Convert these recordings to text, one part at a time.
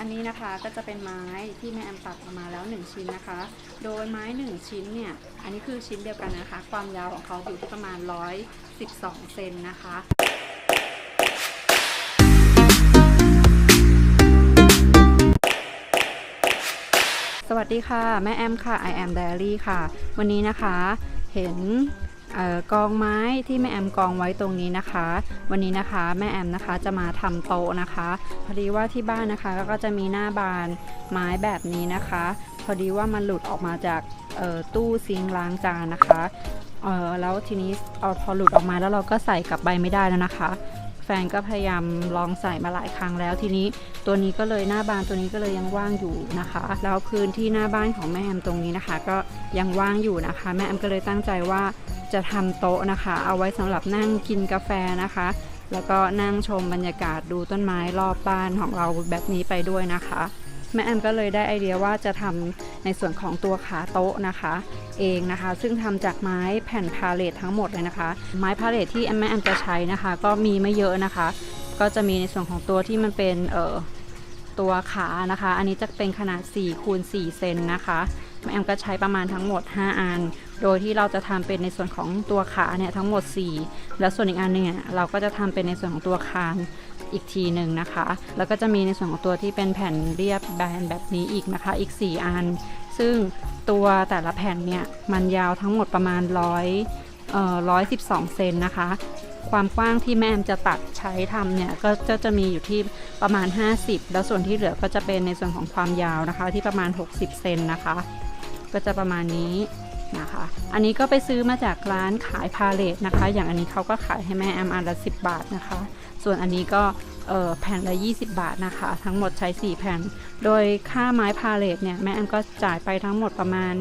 อันนี้นะคะก็จะเป็นไม้ที่แม่แอมตัดออกมาแล้ว 1 ชิ้นนะคะ โดยไม้ 1 ชิ้นเนี่ย อันนี้คือชิ้นเดียวกันนะคะ ความยาวของเขาอยู่ที่ประมาณ 112 เซนนะคะสวัสดีค่ะ แม่แอมค่ะ I am Diary ค่ะ วันนี้นะคะเห็น กองไม้ที่แม่แอมกองไว้ตรงนี้นะคะ วันนี้นะคะแม่แอมนะคะจะมาทำโต๊ะนะคะพอดีว่าที่บ้านนะคะก็จะมีหน้าบานไม้แบบนี้นะคะ พอดีว่ามันหลุดออกมาจากตู้ซิงล้างจานนะคะเออแล้วทีนี้เอาพอหลุดออกมาแล้วเราก็ใส่กลับใบไม่ได้แล้วนะคะ แฟนก็พยายามลองใส่มาหลายครั้งแล้ว ทีนี้ตัวนี้ก็เลยหน้าบานตัวนี้ก็เลยยังว่างอยู่นะคะ แล้วพื้นที่หน้าบ้านของแม่แอมตรงนี้นะคะ ก็ยังว่างอยู่นะคะ แม่แอมก็เลยตั้งใจว่า จะทำโต๊ะนะคะ เอาไว้สำหรับนั่งกินกาแฟนะคะ แล้วก็นั่งชมบรรยากาศดูต้นไม้รอบบ้านของเราแบบนี้ไปด้วยนะคะ แม่แอมก็เลยได้ไอเดียว่าจะทำในส่วนของตัวขาโต๊ะนะคะ เองนะคะ ซึ่งทำจากไม้แผ่นพาเลททั้งหมดเลยนะคะ ไม้พาเลทที่แม่แอมจะใช้นะคะ ก็มีไม่เยอะนะคะ ก็จะมีในส่วนของตัวที่มันเป็นเอ่อตัวขานะคะ อันนี้จะเป็นขนาด4คูณ4เซนนะคะ แม่แอมก็ใช้ประมาณทั้งหมด 5 อัน โดยที่เราจะทำเป็นในส่วนของตัวขาเนี่ยทั้งหมด 4 แล้วส่วนอีกอันหนึงเนี่ยเราก็จะทำเป็นในส่วนของตัวคานอีกทีหนึ่งนะคะ แล้วก็จะมีในส่วนของตัวที่เป็นแผ่นเรียบแบนแบบนี้อีกนะคะ อีก 4 อัน ซึ่งตัวแต่ละแผ่นเนี่ยมันยาวทั้งหมดประมาณร้อยเอ่อร้อยสิบสองเซนนะคะ ความกว้างที่แม่แอมจะตัดใช้ทำเนี่ยก็จะจะมีอยู่ที่ประมาณ 50 แล้วส่วนที่เหลือก็จะเป็นในส่วนของความยาวนะคะที่ประมาณ 60 เซนนะคะ ก็จะประมาณนี้นะคะ อันนี้ก็ไปซื้อมาจากร้านขายพาเลทนะคะ อย่างอันนี้เขาก็ขายให้แม่แอมอันละ10 บาทนะคะ ส่วนอันนี้ก็แผ่นละ 20 บาทนะคะ ทั้งหมดใช้ 4 แผ่น โดยค่าไม้พาเลทเนี่ยแม่แอมก็จ่ายไปทั้งหมดประมาณ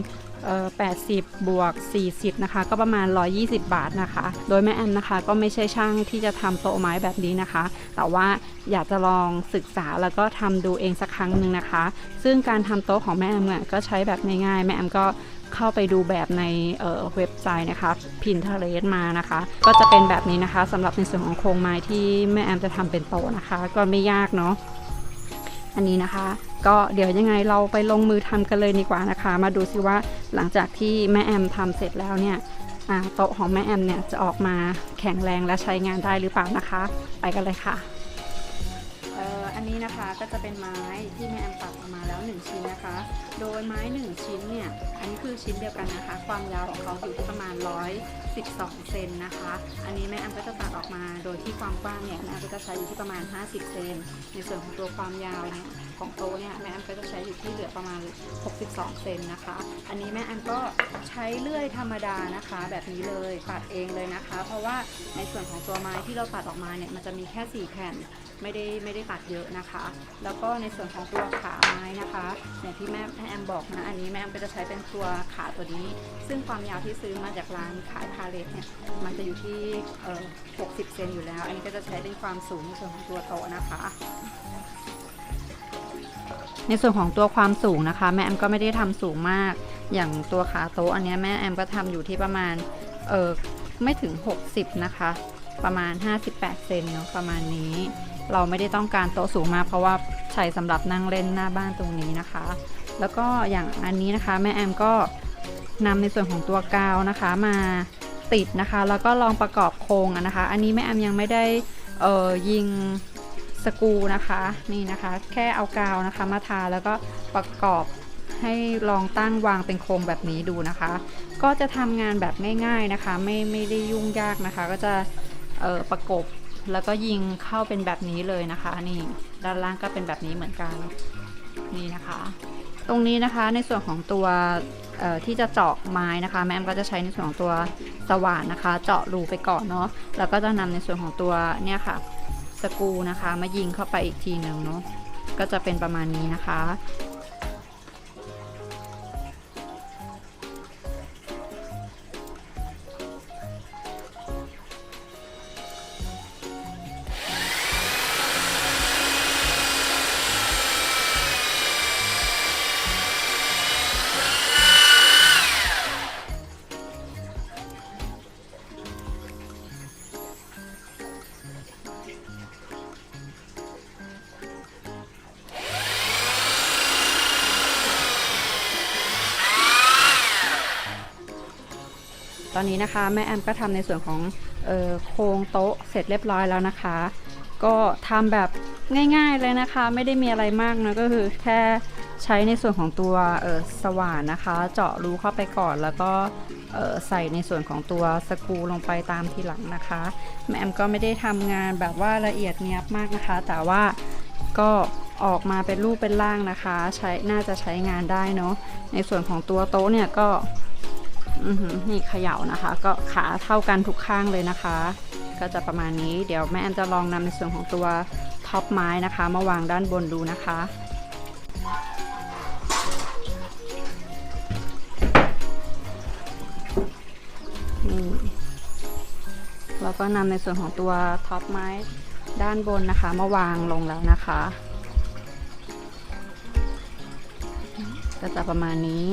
80 บวก 40 นะคะ ก็ประมาณ 120 บาทนะคะ โดยแม่แอมนะคะ ก็ไม่ใช่ช่างที่จะทำโต๊ะไม้แบบนี้นะคะ แต่ว่าอยากจะลองศึกษาแล้วก็ทำดูเองสักครั้งหนึ่งนะคะ ซึ่งการทำโต๊ะของแม่แอมเนี่ยก็ใช้แบบง่ายๆ แม่แอมก็เข้าไปดูแบบในเเว็บไซต์นะคะ Pinterest มานะคะ ก็จะเป็นแบบนี้นะคะสำหรับในส่วนของโครงไม้ที่แม่แอมจะทำเป็นโต๊ะนะคะ ก็ไม่ยากเนาะอันนี้นะคะ ก็เดี๋ยวยังไงเราไปลงมือทำกันเลยดีกว่านะคะ มาดูซิว่าหลังจากที่แม่แอมทำเสร็จแล้วเนี่ยโต๊ะของแม่แอมเนี่ยจะออกมาแข็งแรงและใช้งานได้หรือเปล่านะคะ ไปกันเลยค่ะอันนี้นะคะก็จะเป็นไม้ที่แม่แอมตัดออกมาแล้ว 1 ชิ้นนะคะ โดยไม้ 1 ชิ้นเนี่ยอันนี้คือชิ้นเดียวกันนะคะ ความยาวของเขาอยู่ที่ประมาณ 112 เซนนะคะ อันนี้แม่แอมก็จะตัดออกมาโดยที่ความกว้างเนี่ยแม่แอมก็จะใช้อยู่ที่ประมาณ 50 เซนในส่วนของตัวความยาวเนี่ย ของโตเนี่ยแม่แอมก็จะใช้อยู่ที่เหลือประมาณ 62 เซนนะคะ อันนี้แม่แอมก็ใช้เลื่อยธรรมดานะคะ แบบนี้เลยตัดเองเลยนะคะ เพราะว่าในส่วนของตัวไม้ที่เราตัดออกมาเนี่ยมันจะมีแค่ 4 แผ่นไม่ได้ไม่ได้ตัดเยอะนะคะ แล้วก็ในส่วนของตัวขาไม้นะคะอย่างที่แม่แม่แอมบอกนะอันนี้แม่แอมก็จะใช้เป็นตัวขาตัวนี้ ซึ่งความยาวที่ซื้อมาจากร้านขายพาเลทเนี่ยมันจะอยู่ที่เอ่อ60 เซนอยู่แล้ว อันนี้ก็จะใช้เป็นความสูงในส่วนของตัวโต๊ะนะคะ ในส่วนของตัวความสูงนะคะ แม่แอมก็ไม่ได้ทำสูงมาก อย่างตัวขาโต๊ะอันนี้แม่แอมก็ทำอยู่ที่ประมาณเออไม่ถึง 60 นะคะ ประมาณ 58 เซนเนาะประมาณนี้ เราไม่ได้ต้องการโต๊ะสูงมาก เพราะว่าใช้สำหรับนั่งเล่นหน้าบ้านตรงนี้นะคะ แล้วก็อย่างอันนี้นะคะ แม่แอมก็นำในส่วนของตัวกาวนะคะมาติดนะคะ แล้วก็ลองประกอบโครงนะคะ อันนี้แม่แอมยังไม่ได้เออยิง สกูนะคะนี่นะคะ แค่เอากาวนะคะมาทาแล้วก็ประกอบให้ลองตั้งวางเป็นโครงแบบนี้ดูนะคะ ก็จะทำงานแบบง่าย ๆนะคะ ไม่ไม่ได้ยุ่งยากนะคะ ก็จะออประกบแล้วก็ยิงเข้าเป็นแบบนี้เลยนะคะ นี่ด้านล่างก็เป็นแบบนี้เหมือนกันนี่นะคะ ตรงนี้นะคะในส่วนของตัวที่จะเจาะไม้นะคะ แม่แอมก็จะใช้ในส่วนของตัวสว่านนะคะ เจาะรูไปก่อนเนาะแล้วก็จะนำในส่วนของตัวเนี่ยค่ะ สกูนะคะ มายิงเข้าไปอีกทีหนึ่งเนาะก็จะเป็นประมาณนี้นะคะ ตอนนี้นะคะแม่แอมก็ทำในส่วนของออโครงโต๊ะเสร็จเรียบร้อยแล้วนะคะ ก็ทำแบบง่ายๆเลยนะคะ ไม่ได้มีอะไรมากนะก็คือแค่ใช้ในส่วนของตัวสว่านนะคะ เจาะรูเข้าไปก่อนแล้วก็ใส่ในส่วนของตัวสกรูลงไปตามทีหลังนะคะแม่แอมก็ไม่ได้ทำงานแบบว่าละเอียดเนียบมากนะคะ แต่ว่าก็ออกมาเป็นรูปเป็นร่างนะคะ ใช้น่าจะใช้งานได้เนาะในส่วนของตัวโต๊ะเนี่ยก็ นี่เขย่านะคะ ก็ขาเท่ากันทุกข้างเลยนะคะ ก็จะประมาณนี้เดี๋ยวแม่แอนจะลองนำในส่วนของตัวท็อปไม้นะคะ มาวางด้านบนดูนะคะนี่เราก็นำในส่วนของตัวท็อปไม้ด้านบนนะคะ มาวางลงแล้วนะคะ ก็จะประมาณนี้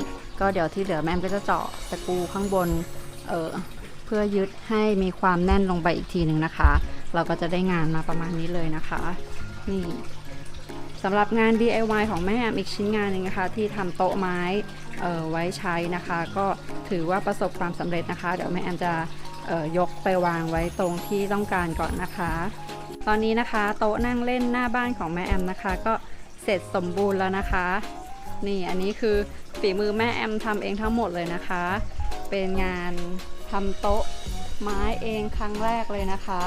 ก็เดี๋ยวที่เหลือแม่มก็จะเจาะสกรูข้างบนเออเพื่อยึดให้มีความแน่นลงไปอีกทีหนึ่งนะคะ เราก็จะได้งานมาประมาณนี้เลยนะคะ นี่สำหรับงาน DIY ของแม่แอมอีกชิ้นงานหนึ่งนะคะ ที่ทำโต๊ะไม้เออไว้ใช้นะคะ ก็ถือว่าประสบความสำเร็จนะคะ เดี๋ยวแม่แอมจะยกไปวางไว้ตรงที่ต้องการก่อนนะคะ ตอนนี้นะคะโต๊ะนั่งเล่นหน้าบ้านของแม่แอมนะคะ ก็เสร็จสมบูรณ์แล้วนะคะ นี่อันนี้คือฝีมือแม่แอมทำเองทั้งหมดเลยนะคะ เป็นงานทำโต๊ะไม้เองครั้งแรกเลยนะคะ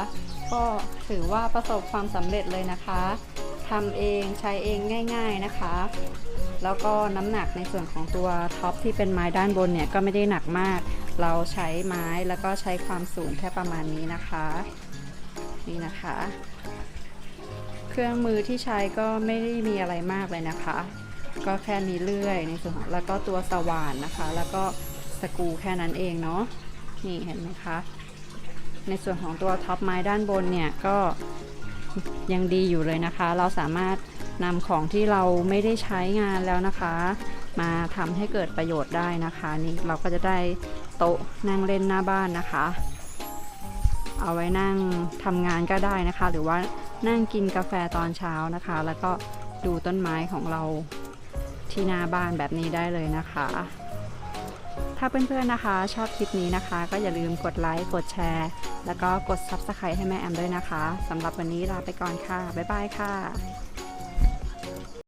ก็ถือว่าประสบความสำเร็จเลยนะคะทำเองใช้เองง่าย ๆนะคะ แล้วก็น้ำหนักในส่วนของตัวท็อปที่เป็นไม้ด้านบนเนี่ยก็ไม่ได้หนักมาก เราใช้ไม้แล้วก็ใช้ความสูงแค่ประมาณนี้นะคะ นี่นะคะ เครื่องมือที่ใช้ก็ไม่ได้มีอะไรมากเลยนะคะ ก็แค่มีเลื่อยในส่วนของแล้วก็ตัวสว่านนะคะ แล้วก็สกูแค่นั้นเองเนาะนี่เห็นไหมคะในส่วนของตัวท็อปไม้ด้านบนเนี่ยก็ยังดีอยู่เลยนะคะ เราสามารถนำของที่เราไม่ได้ใช้งานแล้วนะคะ มาทำให้เกิดประโยชน์ได้นะคะนี่เราก็จะได้โต๊ะนั่งเล่นหน้าบ้านนะคะ เอาไว้นั่งทำงานก็ได้นะคะ หรือว่านั่งกินกาแฟตอนเช้านะคะ แล้วก็ดูต้นไม้ของเรา ที่หน้าบ้านแบบนี้ได้เลยนะคะ ถ้าเพื่อนๆนะคะ ชอบคลิปนี้นะคะ ก็อย่าลืมกดไลค์กดแชร์ แล้วก็กด Subscribe ให้แม่แอมด้วยนะคะสำหรับวันนี้ลาไปก่อนค่ะ บ๊ายบายค่ะ